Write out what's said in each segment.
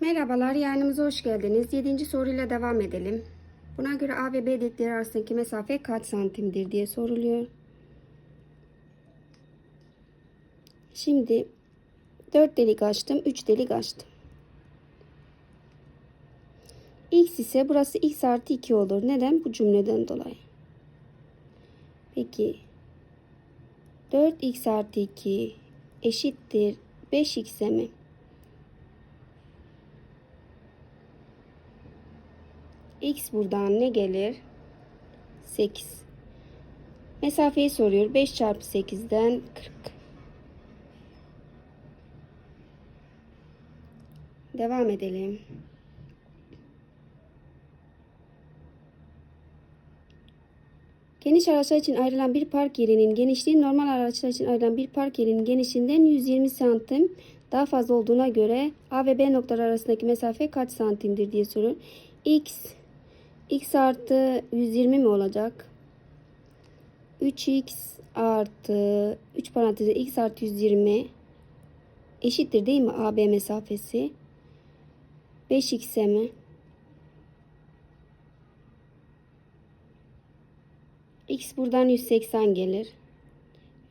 Merhabalar, yayınımıza hoş geldiniz. 7. soruyla devam edelim. Buna göre A ve B delikleri arasındaki mesafe kaç santimdir diye soruluyor. Şimdi 4 delik açtım, 3 delik açtım. X ise burası x artı 2 olur. Neden? Bu cümleden dolayı. Peki 4x artı 2 eşittir 5x'e mi? X buradan ne gelir? 8. Mesafeyi soruyor. 5 çarpı 8'den 40. Devam edelim. Geniş araçlar için ayrılan bir park yerinin genişliği normal araçlar için ayrılan bir park yerinin genişliğinden 120 santim daha fazla olduğuna göre A ve B noktaları arasındaki mesafe kaç santimdir diye soruyor. X x artı 120 mi olacak? 3x artı 3 parantezi x artı 120 eşittir değil mi AB mesafesi? 5x'e mi? X buradan 180 gelir.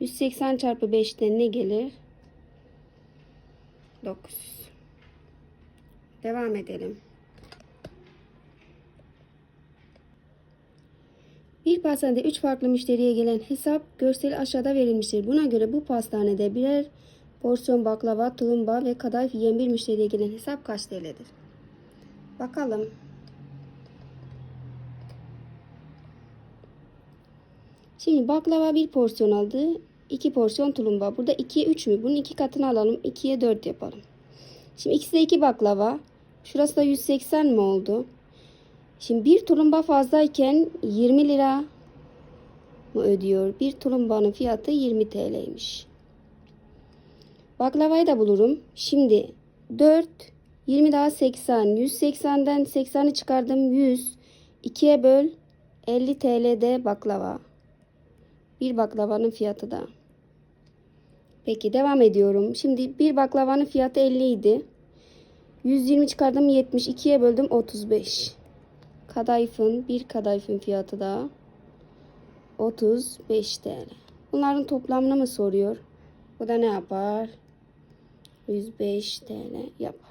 180 çarpı 5'ten ne gelir? 9. Devam edelim. Bir pastanede 3 farklı müşteriye gelen hesap görseli aşağıda verilmiştir. Buna göre bu pastanede birer porsiyon baklava, tulumba ve kadayıf yiyen bir müşteriye gelen hesap kaç TL'dir? Bakalım. Şimdi baklava bir porsiyon aldı. 2 porsiyon tulumba. Burada 2'ye 3 mü? Bunun 2 katını alalım. 2'ye 4 yapalım. Şimdi ikisi de 2 baklava. Şurası da 180 mi oldu? Şimdi bir tulumba fazlayken 20 lira mı ödüyor? Bir tulumbanın fiyatı 20 TL'ymiş. Baklavayı da bulurum. Şimdi 4, 20 daha 80. 180'den 80'i çıkardım 100. 2'ye böl 50 TL'de baklava. Bir baklavanın fiyatı da. Peki devam ediyorum. Şimdi bir baklavanın fiyatı 50 idi. 120 çıkardım 70. 2'ye böldüm 35. Kadayıfın bir kadayıfın fiyatı da 35 TL. Bunların toplamını mı soruyor? Bu da ne yapar? 105 TL yapar.